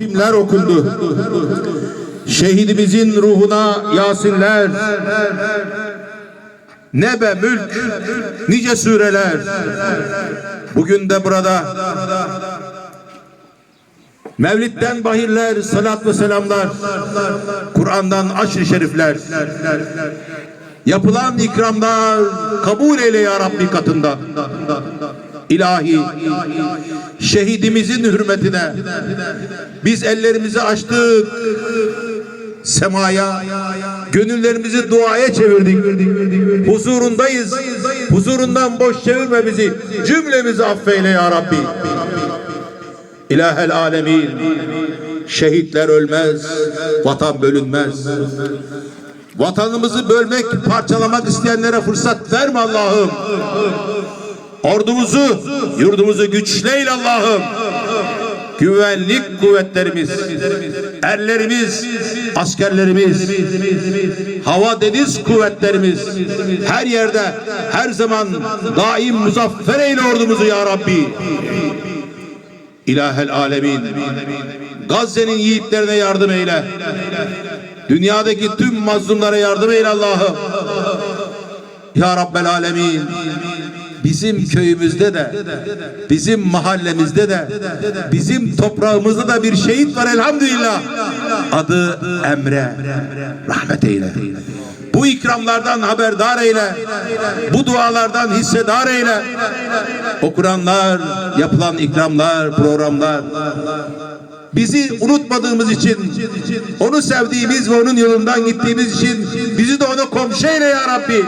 Kimler okundu? Şehidimizin ruhuna Yasinler, Nebe mülk, nice sureler. Bugün de burada Mevlid'den bahirler, salat ve selamlar. Kur'an'dan aşr-ı şerifler. Yapılan ikramlar kabul eyle ya Rabbi katında. İlahi şehidimizin hürmetine biz ellerimizi açtık. Semaya gönüllerimizi duaya çevirdik. Huzurundayız. Huzurundan boş çevirme bizi. Cümlemizi affeyle ya Rabbi. İlahel alemin. Şehitler ölmez vatan bölünmez. Vatanımızı bölmek parçalamak isteyenlere fırsat verme Allah'ım Ordumuzu, yurdumuzu güçleyle Allah'ım. Güvenlik kuvvetlerimiz, erlerimiz, askerlerimiz, hava deniz kuvvetlerimiz her yerde, her zaman daim muzaffer eyle ordumuzu ya Rabbi. İlahel alemin. Gazze'nin yiğitlerine yardım eyle. Dünyadaki tüm mazlumlara yardım eyle Allah'ım. Ya Rabbel alemin bizim köyümüzde de bizim mahallemizde de bizim toprağımızda da bir şehit var elhamdülillah. Adı Emre. Rahmet eyle. Bu ikramlardan haberdar eyle. Bu dualardan hissedar eyle. Okuranlar yapılan ikramlar programlar. Bizi unutmadığımız için onu sevdiğimiz ve onun yolundan gittiğimiz için bizi de ona komşu eyle ya Rabbi